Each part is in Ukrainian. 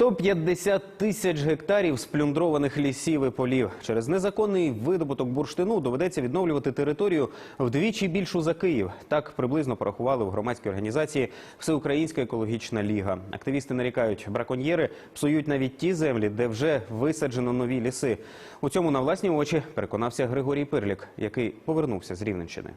150 тисяч гектарів сплюндрованих лісів і полів. Через незаконний видобуток бурштину доведеться відновлювати територію вдвічі більшу за Київ. Так приблизно порахували в громадській організації Всеукраїнська екологічна ліга. Активісти нарікають, браконьєри псують навіть ті землі, де вже висаджено нові ліси. У цьому на власні очі переконався Григорій Пирлік, який повернувся з Рівненщини.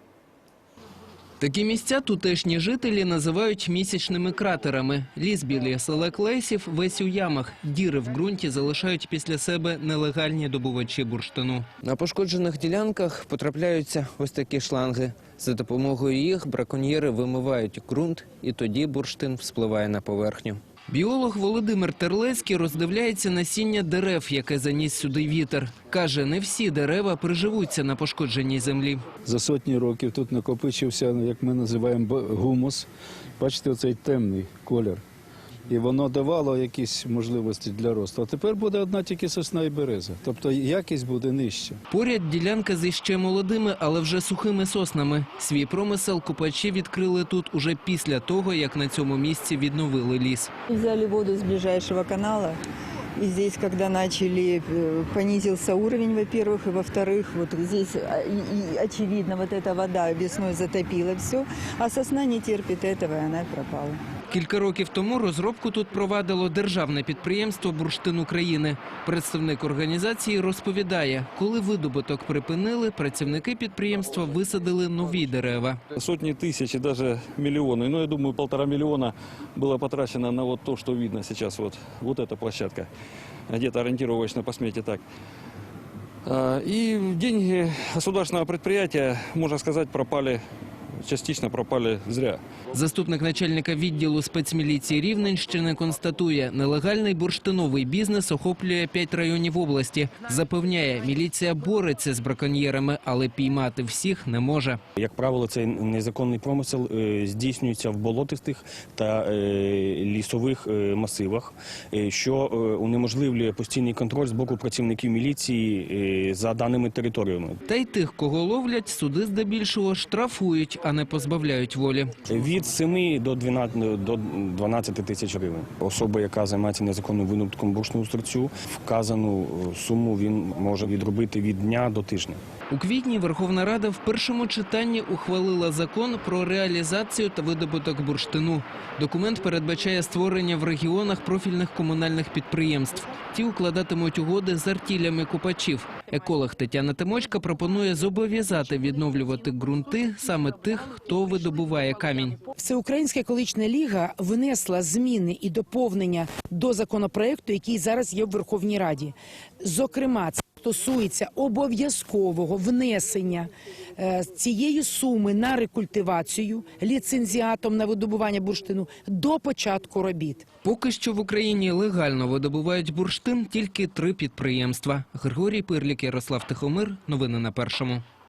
Такі місця тутешні жителі називають місячними кратерами. Ліс біля селек Клейсів весь у ямах. Діри в ґрунті залишають після себе нелегальні добувачі бурштину. На пошкоджених ділянках потрапляються ось такі шланги. За допомогою їх браконьєри вимивають ґрунт, і тоді бурштин вспливає на поверхню. Біолог Володимир Терлецький роздивляється насіння дерев, яке заніс сюди вітер. Каже, не всі дерева приживуться на пошкодженій землі. За сотні років тут накопичився, як ми називаємо, гумус. Бачите, оцей темний колір І воно давало якісь можливості для росту. А тепер буде одна тільки сосна і береза. Тобто якість буде нижча. Поряд ділянка з іще молодими, але вже сухими соснами. Свій промисел купачі відкрили тут уже після того, як на цьому місці відновили ліс. Взяли воду с ближайшего канала. И здесь, когда начали, э, понизился уровень, во-первых, и во-вторых, вот здесь а, и- и очевидно, вот эта вода весной затопила все, а сосна не терпит этого, и она пропала. Кілька років тому розробку тут провадило державне підприємство «Бурштин України». Представник організації розповідає, коли видобуток припинили, працівники підприємства висадили нові дерева. Сотни тысяч и даже миллионы. Ну, я думаю, полтора миллиона было потрачено на вот то, что видно сейчас. Вот, вот эта площадка. Где-то ориентировочно по смете так. А, И деньги государственного предприятия, можно сказать, пропали, частично пропали зря. Заступник начальника відділу спецміліції Рівненщини констатує, нелегальний бурштиновий бізнес охоплює п'ять районів області. Запевняє, міліція бореться з браконьєрами, але піймати всіх не може. Як правило, цей незаконний промисел е, здійснюється в болотистих та е, лісових е, масивах, що унеможливлює постійний контроль з боку працівників міліції за даними територіями. Та й тих, кого ловлять, суди здебільшого штрафують, а не позбавляють волі. Від 7 до 12, до 12 тисяч гривень. Особа, яка займається незаконним винутком бурштину стрільцю, вказану е, суму він може відробити від дня до тижня. У квітні Верховна Рада в першому читанні ухвалила закон про реалізацію та видобуток бурштину. Документ передбачає створення в регіонах профільних комунальних підприємств. Ті укладатимуть угоди з артілями купачів. Еколог Тетяна Тимочка пропонує зобов'язати відновлювати ґрунти саме тих, хто видобуває камінь. Всеукраїнська екологічна ліга внесла зміни і доповнення до законопроекту, який зараз є в Верховній Раді. Зокрема, стосується обов'язкового внесення е, цієї суми на рекультивацію ліцензіатом на видобування бурштину до початку робіт. Поки що в Україні легально видобувають бурштин тільки три підприємства. Григорій Пирлік, Ярослав Тихомир. Новини на першому.